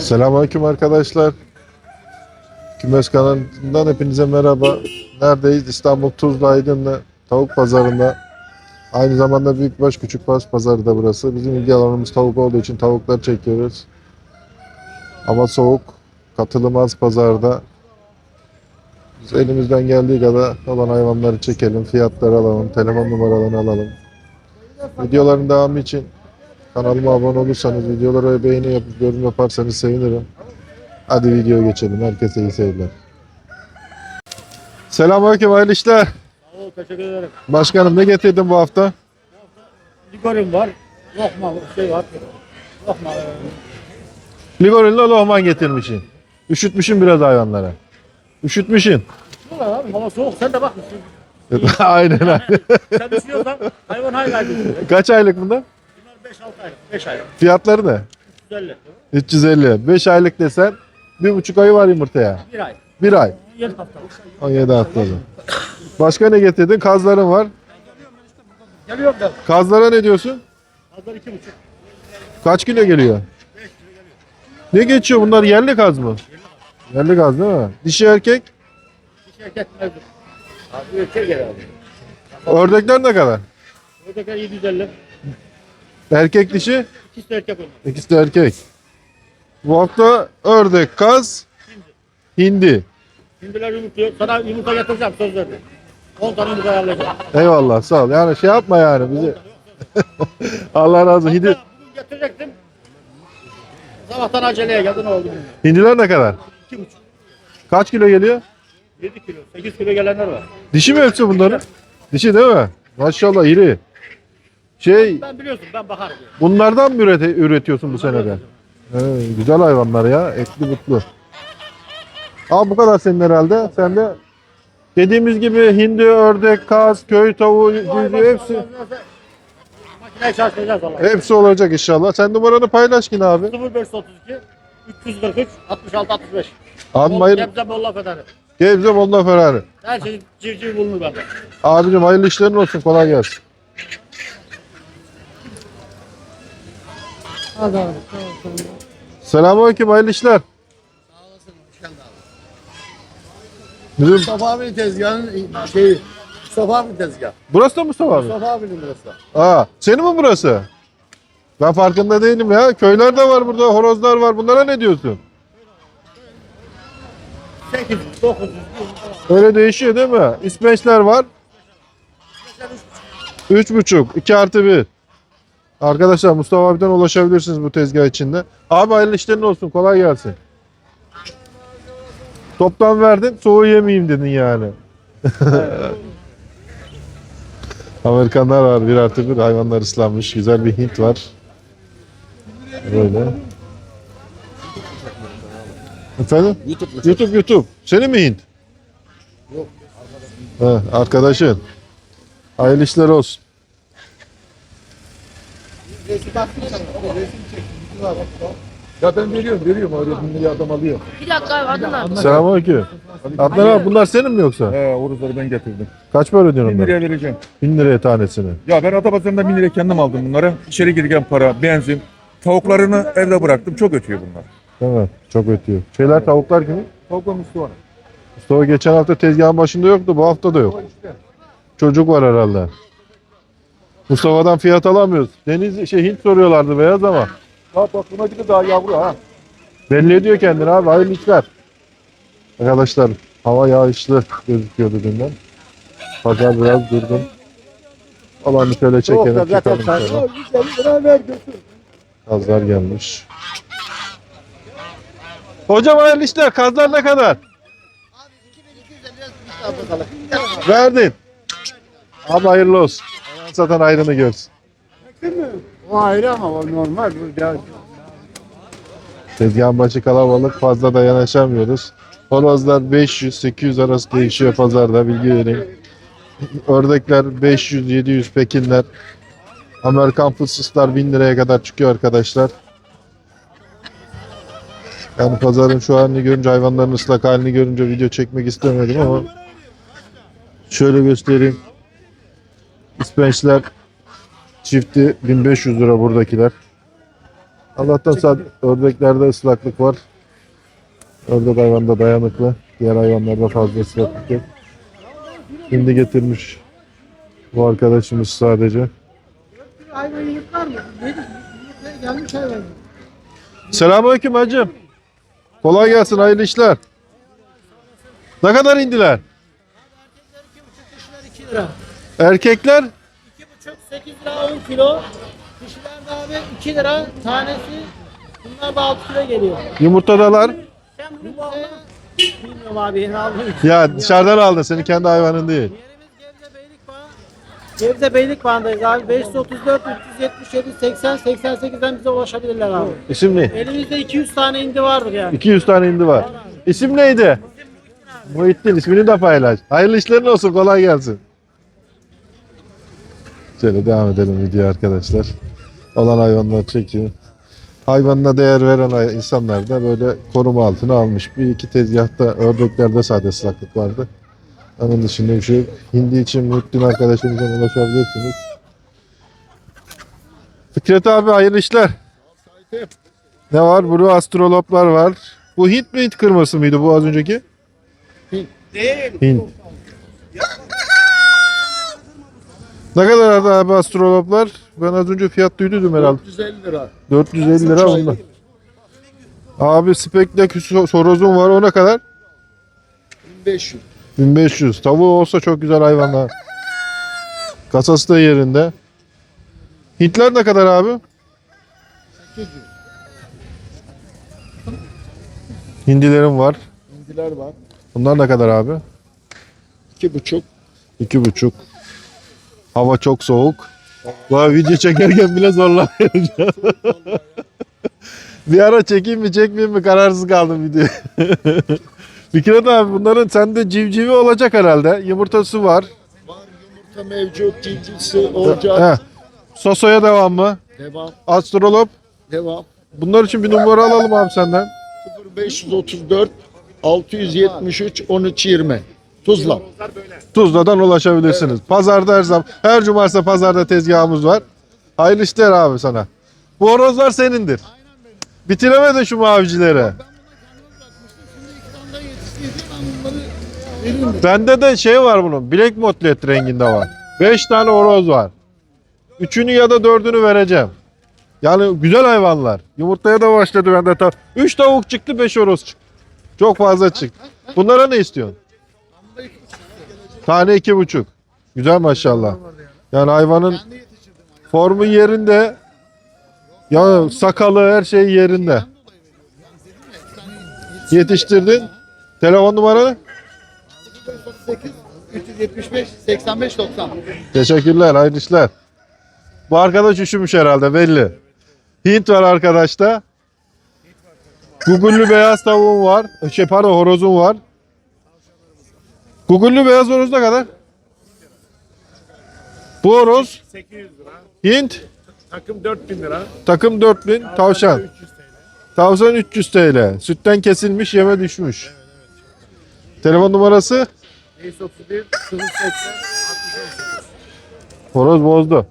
Selamünaleyküm arkadaşlar. Kümes kanalından hepinize merhaba. Neredeyiz? İstanbul Tuzla Aydınlı Tavuk Pazarında. Aynı zamanda büyükbaş küçükbaş pazarı da burası. Bizim ilgi alanımız tavuk olduğu için tavuklar çekiyoruz. Hava soğuk. Katılım az pazarda. Biz elimizden geldiği kadar olan hayvanları çekelim. Fiyatları alalım. Telefon numaralarını alalım. Videoların devamı için Kanalıma abone olursanız, videolara beğeni yapıp yorum yaparsanız sevinirim. Hadi video geçelim. Herkese iyi seyirler. Selamünaleyküm, hayırlı işler. Oo, teşekkür ederim. Başkanım ne getirdin bu hafta? Ligorim var. Lokma şey var. Lokma. e, Ligorin'le lohman getirmişsin. Üşütmüşün biraz hayvanlara. Üşütmüşün. Dur abi hava soğuk sen de bak. aynen aynen. sen üşüyorsan hayvan hayvan. Kaç aylık bunlar? Bunlar 5-6 ay. 5 ay. Fiyatları ne? 150. 350. 5 aylık desen bir buçuk ayı var yumurtaya. 1 ay. Bir ay. 7 hafta. 17 haftada. Başka ne getirdin? Kazların var. Geliyorum ben. Kazlara ne diyorsun? Hazır 2,5. Kaç kilo geliyor? Ne geçiyor bunlar yerli kaz mı? Yerli kaz değil mi? Dişi erkek, Bir şirket mevcut. Abi erkek abi. ördekler ne kadar? Oradakiler 750. Erkek dişi, İkisi de erkek onlar. ikisi de erkek. Bu hafta ördek, kaz, hindi. Şimdiler yumurtluyor. Sana yumurta getireceğim söz verdim. 10 tane yumurta ayarlayacağım. Eyvallah sağ ol. Yani şey yapma yani bizi. Allah razı olsun. Hindi, Hatta Bugün getirecektim. Sabahtan aceleye geldi ne oldu bilmiyorum. hindiler ne kadar? 2,5. Kaç kilo geliyor? 7 kilo, 8 kilo gelenler var. Dişi mi hepsi bunların? Dişi değil mi? Maşallah iri. Şey Ben biliyorsun ben bakarım. bunlardan mı ürete- üretiyorsun bu senede? He, güzel hayvanlar ya. Etli butlu. Al bu kadar senin herhalde. Sen de dediğimiz gibi hindi, ördek, kaz, köy tavuğu, cücü hepsi Makineyi çalıştıracağız hepsi olacak inşallah. Sen numaranı paylaş yine abi. 0532 343 66 65. Abi Bol- hayır, Gebze Bolla Federi. Gebze Molla Ferrari. Her şey civciv bulunur bende. Abicim hayırlı işlerin olsun. Kolay gelsin. Hadi abi. Selamünaleyküm hayırlı işler. Bizim Mustafa abinin tezgahının şeyi. Mustafa abinin tezgahı. burası da Mustafa abi. Mustafa abinin burası. Aa, senin mi burası? Ben farkında değilim ya. Köyler de var burada, horozlar var. Bunlara ne diyorsun? 800, 900. Öyle değişiyor değil mi? İsveçler var. Üç buçuk, iki artı bir. Arkadaşlar Mustafa abiden ulaşabilirsiniz bu tezgah içinde. Abi hayırlı işlerin olsun, kolay gelsin. Toptan verdin, soğuğu yemeyeyim dedin yani. Amerikanlar var, bir artı bir hayvanlar ıslanmış. Güzel bir Hint var. Böyle. Efendim? YouTube YouTube YouTube. Senin mi Hint? Yok. Ha, arkadaşın. Hayırlı işler olsun. Ya ben veriyorum veriyorum öyle bin liraya adam alıyor. Bir dakika abi adın ne? Selamünaleyküm. Adnan abi bunlar senin mi yoksa? He oruzları ben getirdim. Kaç para ödüyorsun Bin onları? liraya vereceğim. Bin liraya tanesini. Ya ben Atapazarı'nda bin liraya kendim aldım bunları. İçeri girgen para, benzin. Tavuklarını evde bıraktım. Çok ötüyor bunlar. Değil mi? Çok ötüyor. Şeyler tavuklar gibi. Tavuklar Mustafa. Mustafa geçen hafta tezgahın başında yoktu. Bu hafta da yok. Çocuk var herhalde. Mustafa'dan fiyat alamıyoruz. Deniz şey Hint soruyorlardı beyaz ama. Ya bak buna daha yavru ha. Belli ediyor kendini abi. Hayırlı işler. Arkadaşlar hava yağışlı gözüküyordu dünden. Pazar biraz durgun. Alanı şöyle çekelim. Çıkalım şöyle. Kazlar gelmiş. Hocam hayırlı işler. Kazlar ne kadar? Verdin. Abi hayırlı olsun. Satan ayrını görsün. O ayrı ama o normal. Bu ya. Tezgahın başı kalabalık fazla da yanaşamıyoruz. Horozlar 500-800 arası değişiyor pazarda bilgi vereyim. Ördekler 500-700 Pekinler. Amerikan fıssıslar 1000 liraya kadar çıkıyor arkadaşlar. Yani pazarın şu halini görünce hayvanların ıslak halini görünce video çekmek istemedim ama şöyle göstereyim. İspençler çifti 1500 lira buradakiler. Allah'tan sadece ördeklerde ıslaklık var. Ördek hayvanda dayanıklı. Diğer hayvanlarda fazla ıslaklık yok. Şimdi getirmiş bu arkadaşımız sadece. Hayvan yumurtlar mı? Gelmiş hayvan. Selamünaleyküm hacım. Kolay gelsin, hayırlı işler. Ne kadar indiler? Dişiler 2 lira. Erkekler 2,5 8 lira 10 kilo. Dişiler de abi 2 lira tanesi. Bunlar da 6 kilo geliyor. yumurtadalar. Sen bunu bu aldın. Bilmiyorum abi yeni aldım. Ya dışarıdan aldın, senin kendi hayvanın değil. Yerimiz Gebze Beylikbağ. Gebze Beylikbağ'dayız abi. 534 377 80 88'den bize ulaşabilirler abi. İsim ne? Elimizde 200 tane indi vardır yani. 200 tane indi var. İsim neydi? Muhittin ismini de paylaş. Hayırlı işlerin olsun kolay gelsin. Şöyle devam edelim video arkadaşlar. Olan hayvanlar çekiyor. Hayvanına değer veren insanlar da böyle koruma altına almış. Bir iki tezgahta ördeklerde sade ıslaklık vardı. Onun dışında bir şey yok. Hindi için Muhittin arkadaşımıza ulaşabilirsiniz. Fikret abi hayırlı işler. Ne var? Blue astroloplar var. Bu Hint mi Hint kırması mıydı bu az önceki? Değil. Hint. Ne kadar arada abi astroloplar? Ben az önce fiyat duydum herhalde. 450 lira. 450 lira onlar. Abi spekle sorozum var o ne kadar? 1500. 1500. Tavuğu olsa çok güzel hayvanlar. Kasası da yerinde. Hintler ne kadar abi? 800. Hindilerim var. Hindiler var. Bunlar ne kadar abi? 2,5. İki buçuk. Hava çok soğuk. Bu video çekerken bile zorlanıyorum. bir ara çekeyim mi çekmeyeyim mi kararsız kaldım video. Fikret abi bunların sende civcivi olacak herhalde. Yumurtası var. Var yumurta mevcut. Civcivsi olacak. Heh. Sosoya devam mı? Devam. Astrolop. Devam. Bunlar için bir numara alalım abi senden. 0534 673 1320. Tuzla. Tuzla'dan ulaşabilirsiniz. Pazarda her zaman, her cumartesi pazarda tezgahımız var. Hayırlı işler abi sana. Bu horozlar senindir. Bitiremedin şu mavicilere. Bende de şey var bunun. Black Motlet renginde var. 5 tane horoz var. Üçünü ya da dördünü vereceğim. Yani güzel hayvanlar. Yumurtaya da başladı bende. Ta 3 tavuk çıktı 5 horoz çıktı. Çok fazla çıktı. Bunlara ne istiyorsun? Tane iki buçuk. Güzel maşallah. Yani hayvanın formu yerinde. Ya sakalı her şey yerinde. Yetiştirdin. Telefon numaranı? 38 375 85 90. Teşekkürler, hayırlı işler. Bu arkadaş üşümüş herhalde belli. Hint var arkadaşta. Gugullü beyaz tavuğum var. Şey pardon horozum var. Gugullü beyaz horoz ne kadar? Bu horoz 800 lira. Hint Takım 4000 lira. takım 4000 tavşan. 300 TL. Tavşan 300 TL. Sütten kesilmiş yeme düşmüş. Telefon numarası 531 080 horoz bozdu.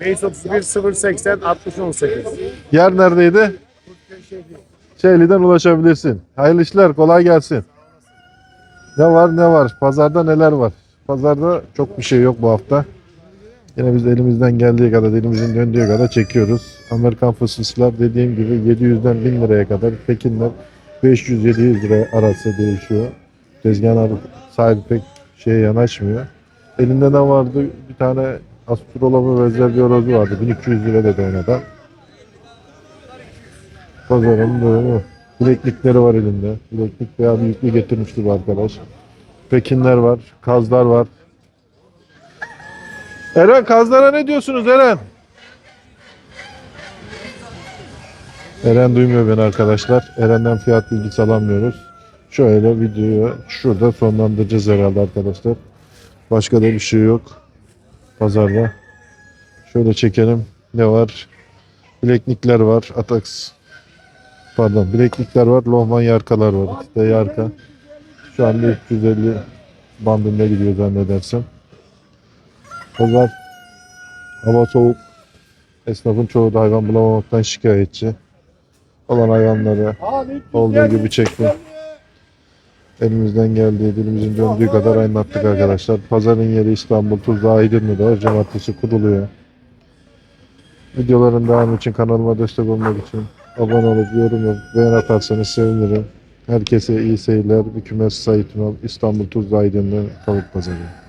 531 080 60 18. Yer neredeydi? Şeyli'den ulaşabilirsin. Hayırlı işler, kolay gelsin. Ne var ne var? Pazarda neler var? Pazarda çok bir şey yok bu hafta. Yine biz elimizden geldiği kadar, elimizin döndüğü kadar çekiyoruz. Amerikan fıstıklar dediğim gibi 700'den 1000 liraya kadar, Pekinler 500-700 lira arası değişiyor. Tezgahlar sahibi pek şeye yanaşmıyor. Elinde ne vardı? Bir tane astrolobu benzer bir horozu vardı. 1200 lira dedi ona da. Pazarın durumu. Bileklikleri var elinde. Bileklik veya büyüklüğü getirmişti bu arkadaş. Pekinler var. Kazlar var. Eren kazlara ne diyorsunuz Eren? Eren duymuyor beni arkadaşlar. Eren'den fiyat bilgisi alamıyoruz. Şöyle videoyu şurada sonlandıracağız herhalde arkadaşlar. Başka da bir şey yok. Pazarda. Şöyle çekelim. Ne var? Bileklikler var. Atax. Pardon. Bileklikler var. Lohman yarkalar var. İşte yarka. Şu anda 350 bandında gidiyor zannedersem. Pazar. Hava soğuk. Esnafın çoğu da hayvan bulamamaktan şikayetçi. Olan hayvanları olduğu gibi çektim. Elimizden geldiği, dilimizin döndüğü kadar anlattık arkadaşlar. Pazarın yeri İstanbul, Tuzla, Aydınlı'da her cumartesi kuruluyor. Videoların devamı için kanalıma destek olmak için abone olup yorum yapıp beğen atarsanız sevinirim. Herkese iyi seyirler. Bir kümes Sait İstanbul Tuzla Aydınlı Tavuk Pazarı.